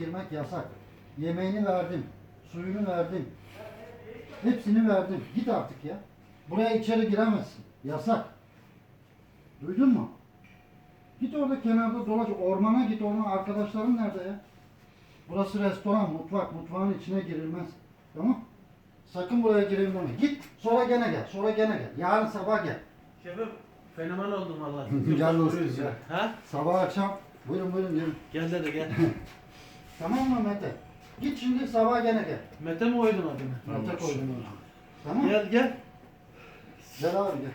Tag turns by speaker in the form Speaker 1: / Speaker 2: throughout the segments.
Speaker 1: girmek yasak. Yemeğini verdim, suyunu verdim. Hepsini verdim. Git artık ya. Buraya içeri giremezsin. Yasak. Duydun mu? Git orada kenarda dolaş. Ormana git. Orman arkadaşların nerede ya? Burası restoran, mutfak. Mutfağın içine girilmez. Tamam? Sakın buraya gireyim deme. Git. Sonra gene gel. Sonra gene gel. Yarın sabah gel.
Speaker 2: Şefim fenomen oldum valla.
Speaker 1: Gel dostum, gel.
Speaker 2: Ha?
Speaker 1: Sabah akşam. Buyurun buyurun gelin.
Speaker 2: Gel dede gel.
Speaker 1: Tamam mı Mete? Git şimdi sabah gene gel.
Speaker 2: Mete mi koydun adını?
Speaker 1: Mete koydum onu. Tamam?
Speaker 2: Gel gel.
Speaker 1: Gel abi gel.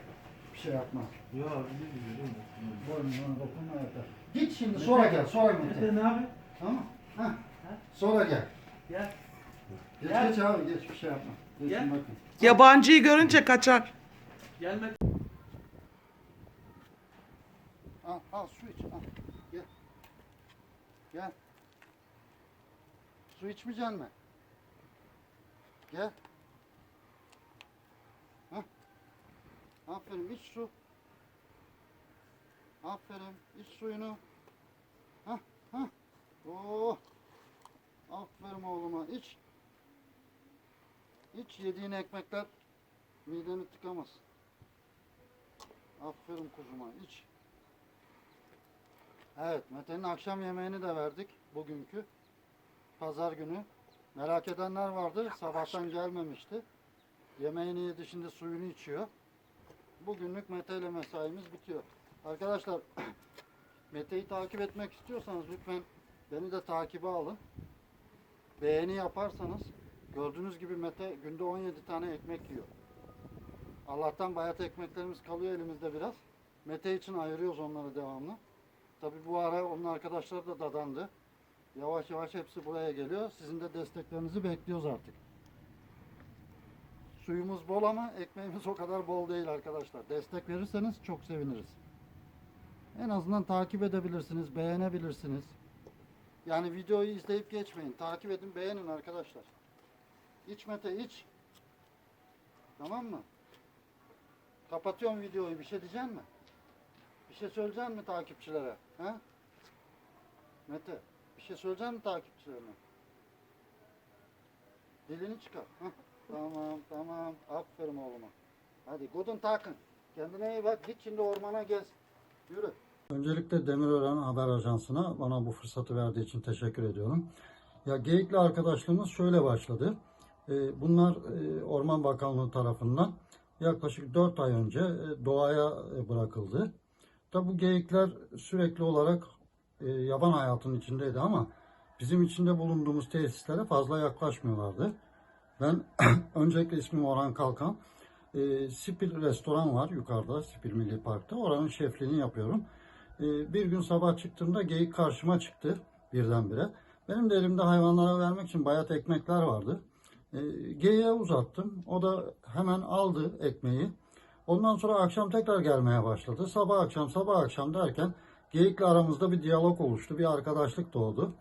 Speaker 1: Bir şey yapma.
Speaker 2: Yok bilmiyorum.
Speaker 1: Boynu bana dokunma yeter. Git şimdi sonra gel. Sonra Mete.
Speaker 2: Mete ne abi?
Speaker 1: Tamam Heh. Sonra gel.
Speaker 2: Gel.
Speaker 1: Geç
Speaker 2: Gel.
Speaker 1: geç abi geç bir şey yapma. Geçin
Speaker 2: Gel.
Speaker 1: bakın.
Speaker 3: Yabancıyı görünce kaçar.
Speaker 2: Gel Mete.
Speaker 1: Al, al su iç. Al. Gel. Gel. Su içmeyecek mi? Gel. Hah. Aferin iç su. Aferin iç suyunu. Hah hah. Oo. Aferin oğluma iç. İç yediğin ekmekler mideni tıkamaz. Aferin kuzuma iç. Evet, Mete'nin akşam yemeğini de verdik bugünkü. Pazar günü. Merak edenler vardı. Sabahtan gelmemişti. Yemeğini yedi, şimdi suyunu içiyor. Bugünlük Mete ile mesaimiz bitiyor. Arkadaşlar, Mete'yi takip etmek istiyorsanız lütfen beni de takibe alın. Beğeni yaparsanız, gördüğünüz gibi Mete günde 17 tane ekmek yiyor. Allah'tan bayat ekmeklerimiz kalıyor elimizde biraz. Mete için ayırıyoruz onları devamlı. Tabi bu ara onun arkadaşları da dadandı. Yavaş yavaş hepsi buraya geliyor. Sizin de desteklerinizi bekliyoruz artık. Suyumuz bol ama ekmeğimiz o kadar bol değil arkadaşlar. Destek verirseniz çok seviniriz. En azından takip edebilirsiniz, beğenebilirsiniz. Yani videoyu izleyip geçmeyin. Takip edin, beğenin arkadaşlar. İç Mete iç. Tamam mı? Kapatıyorum videoyu. Bir şey diyecek mi? Bir şey söyleyecek mi takipçilere? He? Mete, şey söyleyecek mi takipçilerine? Dilini çıkar. Tamam, tamam. Aferin oğluma. Hadi gudun takın. Kendine iyi bak. Git şimdi ormana gez. Yürü. Öncelikle Demirören Haber Ajansı'na bana bu fırsatı verdiği için teşekkür ediyorum. Ya Geyikli arkadaşlığımız şöyle başladı. Ee, Bunlar e, Orman Bakanlığı tarafından yaklaşık 4 ay önce e, doğaya bırakıldı. Tabi bu geyikler sürekli olarak e, yaban hayatının içindeydi ama bizim içinde bulunduğumuz tesislere fazla yaklaşmıyorlardı. Ben öncelikle ismim Orhan Kalkan. E, Spil restoran var yukarıda Spil Milli Park'ta. Oranın şefliğini yapıyorum. E, bir gün sabah çıktığımda geyik karşıma çıktı birdenbire. Benim de elimde hayvanlara vermek için bayat ekmekler vardı. E, geyiğe uzattım. O da hemen aldı ekmeği. Ondan sonra akşam tekrar gelmeye başladı. Sabah akşam sabah akşam derken geyikle aramızda bir diyalog oluştu. Bir arkadaşlık doğdu.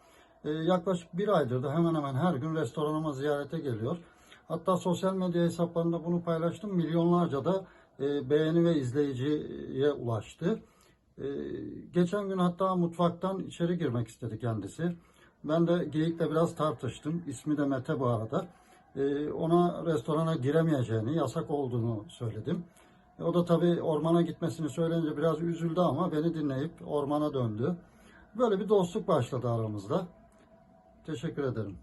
Speaker 1: Ee, yaklaşık bir aydır da hemen hemen her gün restoranıma ziyarete geliyor. Hatta sosyal medya hesaplarında bunu paylaştım. Milyonlarca da e, beğeni ve izleyiciye ulaştı. Ee, geçen gün hatta mutfaktan içeri girmek istedi kendisi. Ben de geyikle biraz tartıştım. İsmi de Mete bu arada. Ee, ona restorana giremeyeceğini, yasak olduğunu söyledim. E, O da tabii ormana gitmesini söyleyince biraz üzüldü ama beni dinleyip ormana döndü. Böyle bir dostluk başladı aramızda. Teşekkür ederim.